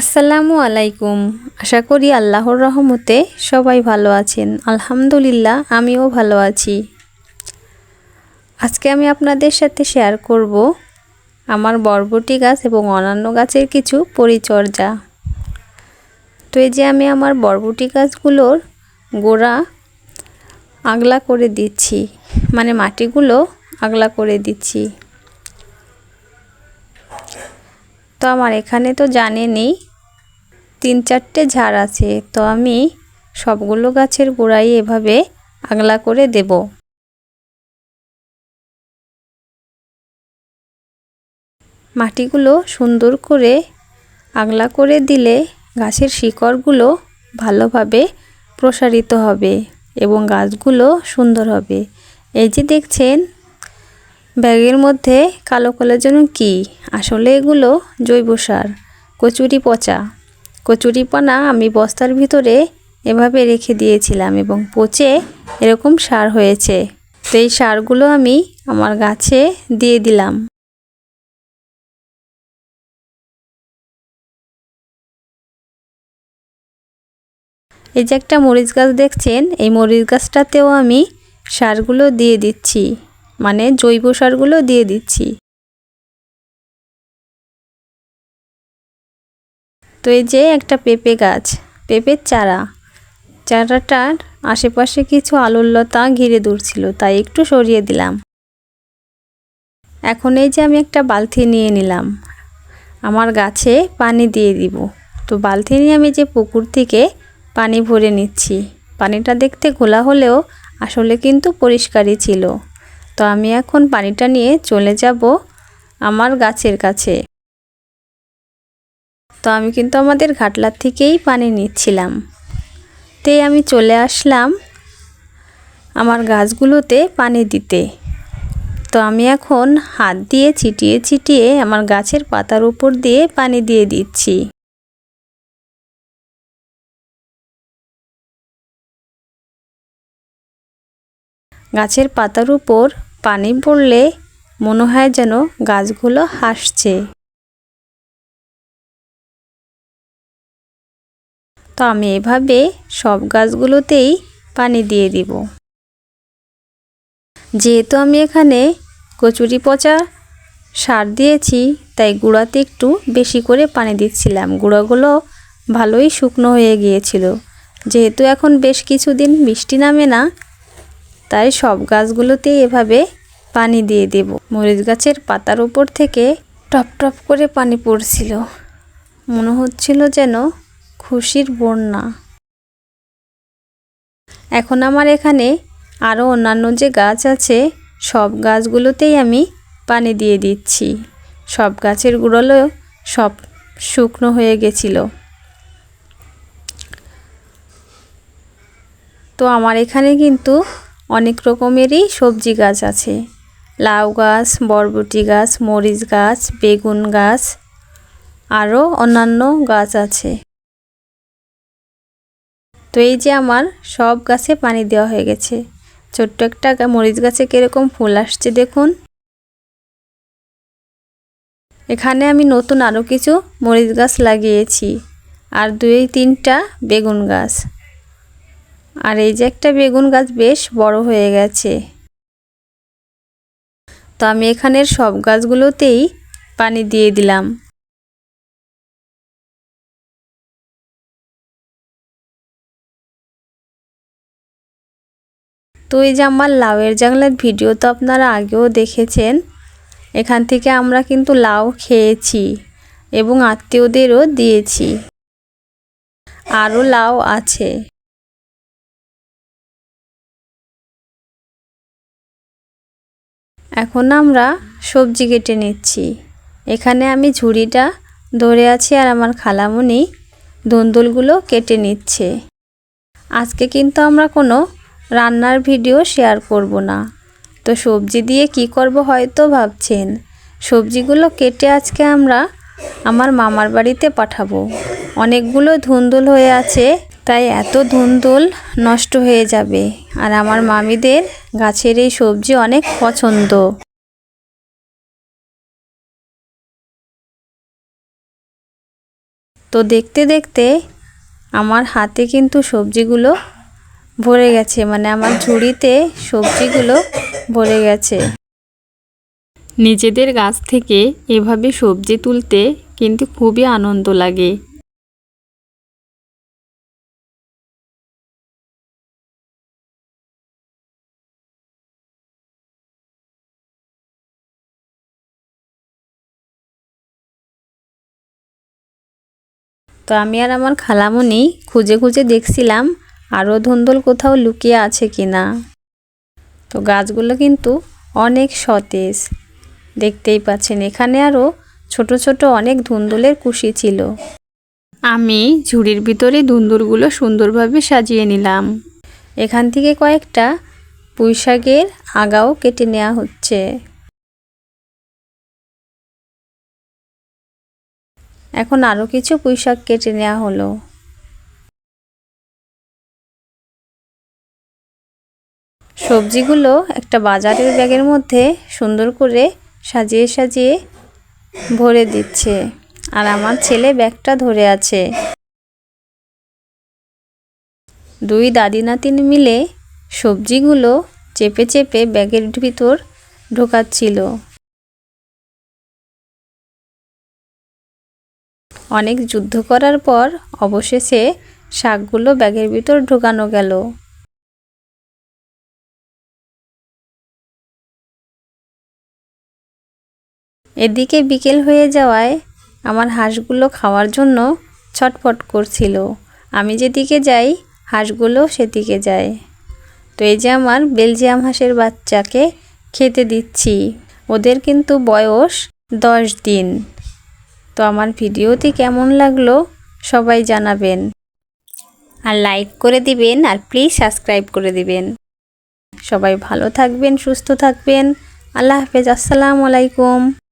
আসসালামু আলাইকুম। আশা করি আল্লাহর রহমতে সবাই ভালো আছেন। আলহামদুলিল্লাহ, আমিও ভালো আছি। আজকে আমি আপনাদের সাথে শেয়ার করব আমার বরবটি গাছ এবং অন্যান্য গাছের কিছু পরিচর্যা। তো এই যে আমি আমার বরবটি গাছগুলোর গোড়া আগলা করে দিচ্ছি মানে মাটিগুলো আগলা করে দিচ্ছি। তো আমার এখানে তো জানেনই তিন চারটে ঝাড় আছে, তো আমি সবগুলো গাছের গোড়াই এভাবে আগলা করে দেব। মাটিগুলো সুন্দর করে আগলা করে দিলে গাছের শিকড়গুলো ভালোভাবে প্রসারিত হবে এবং গাছগুলো সুন্দর হবে। এই যে দেখছেন, ব্যাগের মধ্যে কালো কালোর জন্য কি? আসলে এগুলো জৈব সার, কচুরি পচা। কচুরিপানা আমি বস্তার ভিতরে এভাবে রেখে দিয়েছিলাম এবং পচে এরকম সার হয়েছে। তো এই সারগুলো আমি আমার গাছে দিয়ে দিলাম। এই যে একটা মরিচ গাছ দেখছেন, এই মরিচ গাছটাতেও আমি সারগুলো দিয়ে দিচ্ছি। মানে জৈব সারগুলো দিয়ে দিচ্ছি। তো এই যে একটা পেঁপে গাছ, পেঁপের চারা। চারাটার আশেপাশে কিছু আলুর লতা ঘিরে দূরছিল তাই একটু সরিয়ে দিলাম। এখন এই যে আমি একটা বালতি নিয়ে নিলাম। আমার গাছে পানি দিয়ে দিব। তো বালতি নিয়ে আমি যে পুকুর থেকে পানি ভরে নিচ্ছি, পানিটা দেখতে ঘোলা হলেও আসলে কিন্তু পরিষ্কারই ছিল। তো আমি এখন পানিটা নিয়ে চলে যাব আমার গাছের কাছে। তো আমি কিন্তু আমাদের ঘাটলার থেকেই পানি নিচ্ছিলাম। তে আমি চলে আসলাম আমার গাছগুলোতে পানি দিতে। তো আমি এখন হাত দিয়ে ছিটিয়ে ছিটিয়ে আমার গাছের পাতার উপর দিয়ে পানি দিয়ে দিচ্ছি। গাছের পাতার উপর পানি পড়লে মনে হয় যেন গাছগুলো হাসছে। তো আমি এভাবে সব গাছগুলোতেই পানি দিয়ে দিব। যেহেতু আমি এখানে কচুরি পচা সার দিয়েছি, তাই গুঁড়াতে একটু বেশি করে পানি দিচ্ছিলাম। গুঁড়াগুলো ভালোই শুকনো হয়ে গিয়েছিল। যেহেতু এখন বেশ কিছুদিন বৃষ্টি নামে না, তাই সব গাছগুলোতেই এভাবে পানি দিয়ে দেব। মরিচ গাছের পাতার উপর থেকে টপ টপ করে পানি পড়ছিল। মনে হচ্ছিল যেন খুশির বন্যা। এখন আমার এখানে আরও অন্যান্য যে গাছ আছে, সব গাছগুলোতেই আমি পানি দিয়ে দিচ্ছি। সব গাছের গুঁড়লো সব শুকনো হয়ে গেছিল। তো আমার এখানে কিন্তু অনেক রকমেরই সবজি গাছ আছে। লাউ গাছ, বরবটি গাছ, মরিচ গাছ, বেগুন গাছ আরও অন্যান্য গাছ আছে। তো এই যে আমার সব গাছে পানি দেওয়া হয়ে গেছে। ছোট্ট একটা মরিচ গাছে কীরকম ফুল আসছে দেখুন। এখানে আমি নতুন আরও কিছু মরিচ গাছ লাগিয়েছি। আর দুই, তিনটা বেগুন গাছ। আর এই যে একটা বেগুন গাছ বেশ বড় হয়ে গেছে। তো আমি এখানের সব গাছগুলোতেই পানি দিয়ে দিলাম। তো এই যে আমার লাউয়ের জাংলার ভিডিও তো আপনারা আগেও দেখেছেন। এখান থেকে আমরা কিন্তু লাউ খেয়েছি এবং আত্মীয়দেরও দিয়েছি। আরও লাউ আছে। এখন আমরা সবজি কেটে নিচ্ছি। এখানে আমি ঝুড়িটা ধরে আছি আর আমার খালামুনি দন্দুলগুলো কেটে নিচ্ছে। আজকে কিন্তু আমরা কোনো রান্নার ভিডিও শেয়ার করব না। তো সবজি দিয়ে কি করব হয়তো ভাবছেন। সবজিগুলো কেটে আজকে আমরা আমার মামার বাড়িতে পাঠাবো। অনেকগুলো ধুন্দুল হয়ে আছে, তাই এত ধুন্দুল নষ্ট হয়ে যাবে। আর আমার মামিদের গাছের এই সবজি অনেক পছন্দ। তো দেখতে দেখতে আমার হাতে কিন্তু সবজিগুলো ভরে গেছে মানে আমার ঝুড়িতে সবজিগুলো ভরে গেছে। নিজেদের গাছ থেকে এভাবে সবজি তুলতে কিন্তু খুবই আনন্দ লাগে। তো আমি আর আমার খালামুনি খুঁজে খুঁজে দেখছিলাম আরও ধুন্দল কোথাও লুকিয়ে আছে কি না তো গাছগুলো কিন্তু অনেক সতেজ। দেখতেই পাচ্ছেন, এখানে আরও ছোট ছোট অনেক ধুন্দুলের কুশি ছিল। আমি ঝুড়ির ভিতরে ধুন্দুলগুলো সুন্দরভাবে সাজিয়ে নিলাম। এখান থেকে কয়েকটা পুঁই শাকের আগাও কেটে নেওয়া হচ্ছে। এখন আরও কিছু পুঁই শাক কেটে নেওয়া হলো। সবজিগুলো একটা বাজারের ব্যাগের মধ্যে সুন্দর করে সাজিয়ে সাজিয়ে ভরে দিচ্ছে। আর আমার ছেলে ব্যাগটা ধরে আছে। দুই দাদি নাতিন মিলে সবজিগুলো চেপে চেপে ব্যাগের ভিতর ঢোকাচ্ছিল। অনেক যুদ্ধ করার পর অবশেষে শাকগুলো ব্যাগের ভিতর ঢোকানো গেল। এদিকে বিকেল হয়ে যাওয়ায় আমার হাঁসগুলো খাওয়ার জন্য ছটফট করছিল। আমি যেদিকে যাই, হাঁসগুলো সেদিকে যায়। তো এই যে আমার বেলজিয়াম হাঁসের বাচ্চাকে খেতে দিচ্ছি। ওদের কিন্তু বয়স দশ দিন। তো আমার ভিডিওটি কেমন লাগল সবাই জানাবেন। আর লাইক করে দিবেন আর প্লিজ সাবস্ক্রাইব করে দিবেন। সবাই ভালো থাকবেন, সুস্থ থাকবেন। আল্লাহ হাফেজ, আসসালামু আলাইকুম।